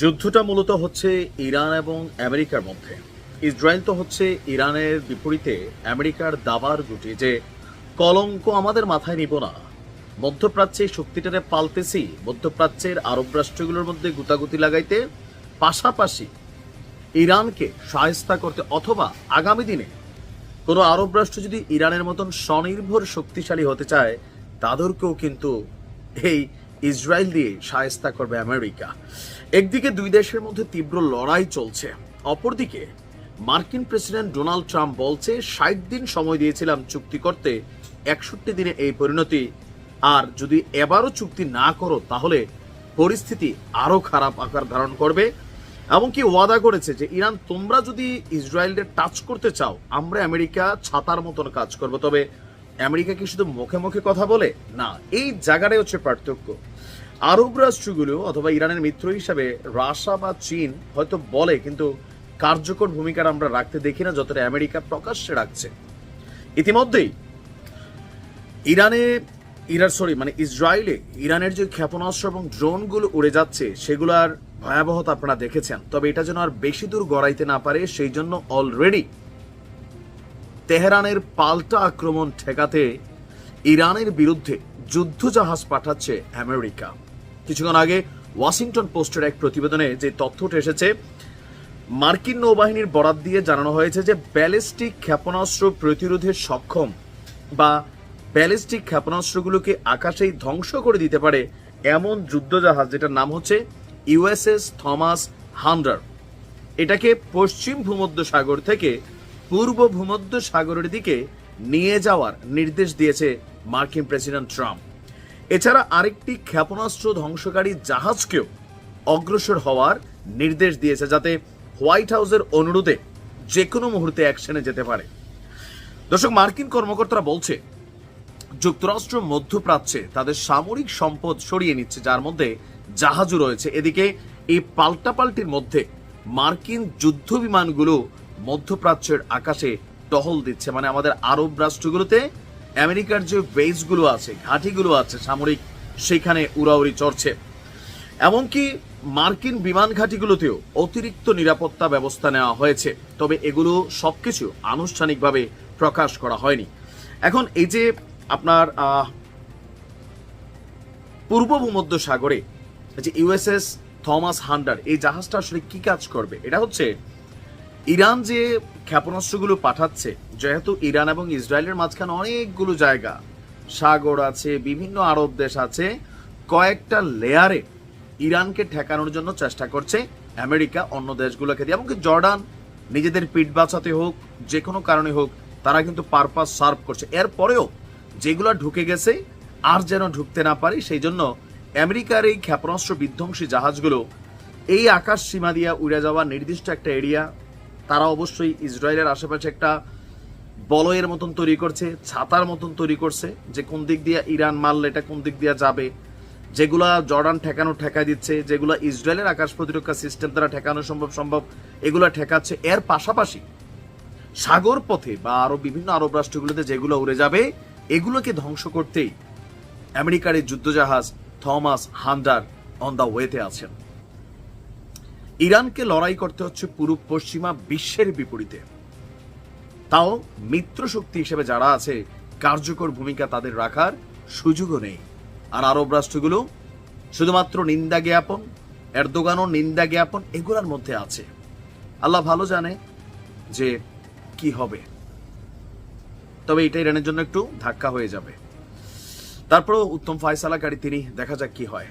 যুদ্ধটা মূলত হচ্ছে ইরান এবং আমেরিকার মধ্যে। ইসরায়েল তো হচ্ছে ইরানের বিপরীতে আমেরিকার দাবার গুটি যে কলঙ্ক আমাদের মাথায় নিব না। মধ্যপ্রাচ্যে শক্তিটারে পালতেছি, মধ্যপ্রাচ্যের আরব রাষ্ট্রগুলোর মধ্যে গুতাগুতি লাগাইতে, পাশাপাশি ইরানকে সায়স্তা করতে অথবা আগামী দিনে কোনো আরব রাষ্ট্র যদি ইরানের মতন স্বনির্ভর শক্তিশালী হতে চায়, তাদেরকেও কিন্তু এই ইসরায়েল দিয়ে সায়স্তা করবে আমেরিকা। একদিকে দুই দেশের মধ্যে তীব্র লড়াই চলছে। অপরদিকে, মার্কিন প্রেসিডেন্ট ডোনাল্ড ট্রাম্প বলছে, ষাট দিন সময় দিয়েছিলাম চুক্তি করতে, একষট্টি দিনে এই পরিণতি। আর যদি এবারও চুক্তি না করো, তাহলে পরিস্থিতি আরও খারাপ আকার ধারণ করবে। এমনকি ওয়াদা করেছে যে, ইরান, তোমরা যদি ইসরায়েলকে টাচ করতে চাও, আমরা আমেরিকা ছাতার মতন কাজ করব। তবে আমেরিকা কি শুধু মুখে মুখে কথা বলে? না, এই জায়গাটাই হচ্ছে পার্থক্য। আরব রাষ্ট্রগুলো অথবা ইরানের মিত্র হিসাবে রাশিয়া বা চীন হয়তো বলে, কিন্তু কার্যকর ভূমিকার আমরা রাখতে দেখি না, যতটা আমেরিকা প্রকাশ্যে রাখছে। ইতিমধ্যেই ইরানে ইরান সরি মানে ইসরায়েলে ইরানের যে ক্ষেপণাস্ত্র এবং ড্রোনগুলো উড়ে যাচ্ছে, সেগুলার ভয়াবহতা আপনারা দেখেছেন। তবে এটা যেন আর বেশি দূর গড়াইতে না পারে, সেই জন্য অলরেডি তেহরানের পাল্টা আক্রমণ ঠেকাতে ইরানের বিরুদ্ধে যুদ্ধজাহাজ পাঠাচ্ছে আমেরিকা। কিছুক্ষণ আগে ওয়াশিংটন পোস্টের এক প্রতিবেদনে যে তথ্যটা এসেছে, মার্কিন নৌবাহিনীর বরাত দিয়ে জানানো হয়েছে যে ব্যালিস্টিক ক্ষেপণাস্ত্র প্রতিরোধে সক্ষম বা ব্যালিস্টিক ক্ষেপণাস্ত্রগুলোকে আকাশেই ধ্বংস করে দিতে পারে এমন যুদ্ধজাহাজ যেটার নাম হচ্ছে ইউএসএস থমাস হান্ডার। এটাকে পশ্চিম ভূমধ্য সাগর থেকে পূর্ব ভূমধ্য সাগরের দিকে নিয়ে যাওয়ার নির্দেশ দিয়েছে মার্কিন প্রেসিডেন্ট ট্রাম্প। এছাড়া আরেকটি ক্ষেপণাস্ত্র ধ্বংসকারী জাহাজকেও অগ্রসর হওয়ার নির্দেশ দিয়েছে যাতে হোয়াইট হাউসের অনুরোধে যে কোনো মুহূর্তে অ্যাকশনে যেতে পারে। দর্শক, মার্কিন কর্মকর্তারা বলছে, যুক্তরাষ্ট্র মধ্যপ্রাচ্যে তাদের সামরিক সম্পদ সরিয়ে নিচ্ছে, যার মধ্যে জাহাজও রয়েছে। এদিকে এই পাল্টাপাল্টির মধ্যে মার্কিন যুদ্ধ বিমানগুলো মধ্যপ্রাচ্যের আকাশে টহল দিচ্ছে। মানে আমাদের আরব রাষ্ট্রগুলোতে আমেরিকার যে বেসগুলো আছে, ঘাঁটিগুলো আছে সামরিক, সেখানে উড়াউড়ি চড়ছে। এমনকি মার্কিন বিমান ঘাঁটিগুলোতেও অতিরিক্ত নিরাপত্তা ব্যবস্থা নেওয়া হয়েছে। তবে এগুলো সবকিছু আনুষ্ঠানিকভাবে প্রকাশ করা হয়নি। এখন এই যে আপনার পূর্ব ভূমধ্য সাগরে যে ইউএসএস থমাস হান্ডার এই জাহাজটা আসলে কি কাজ করবে? এটা হচ্ছে ইরান যে ক্ষেপণাস্ত্রগুলো পাঠাচ্ছে, যেহেতু ইরান এবং ইসরায়েলের মাঝখানে অনেকগুলো জায়গা, সাগর আছে, বিভিন্ন আরব দেশ আছে, কয়েকটা লেয়ারে ইরানকে ঠেকানোর জন্য চেষ্টা করছে আমেরিকা অন্য দেশগুলোকে দিয়ে। এমনকি জর্ডান, নিজেদের পিঠ বাঁচাতে হোক যে কোনো কারণে হোক, তারা কিন্তু পারপাস সার্ভ করছে। এরপরেও যেগুলো ঢুকে গেছে, আর যেন ঢুকতে না পারে, সেই জন্য আমেরিকার এই ক্ষেপণাস্ত্র বিধ্বংসী জাহাজগুলো এই আকাশ সীমা দিয়া উড়ে যাওয়া নির্দিষ্ট একটা এরিয়া তারা অবশ্যই ইসরায়েলের আশেপাশে একটা বলয়ের মতন তৈরি করছে, ছাতার মতন তৈরি করছে, যে কোন দিক দিয়ে ইরান মারলে এটা কোন দিক দিয়ে যাবে। যেগুলা জর্ডান ঠেকানো ঠেকাই দিচ্ছে, যেগুলা ইসরায়েলের আকাশ প্রতিরক্ষা সিস্টেম দ্বারা ঠেকানো সম্ভব সম্ভব, এগুলা ঠেকাচ্ছে। এর পাশাপাশি সাগর পথে বা আরও বিভিন্ন আরব রাষ্ট্রগুলোতে যেগুলো উড়ে যাবে, এগুলোকে ধ্বংস করতেই আমেরিকার এই যুদ্ধজাহাজ থমাস হান্ডার অন দ্য ওয়েতে আছেন। ইরানকে লড়াই করতে হচ্ছে পুরো পশ্চিমা বিশ্বের বিপরীতে। তাও মিত্র শক্তি হিসেবে যারা আছে, কার্যকর ভূমিকা তাদের রাখার সুযোগও নেই। আর আরব রাষ্ট্রগুলো শুধুমাত্র নিন্দা জ্ঞাপন, এরদোগানও নিন্দা জ্ঞাপন এগুলোর মধ্যে আছে। আল্লাহ ভালো জানে যে কি হবে। তবে এটা ইরানের জন্য একটু ধাক্কা হয়ে যাবে। তারপরেও উত্তম ফয়সালাকারী তিনি দেখা যাক কি হয়।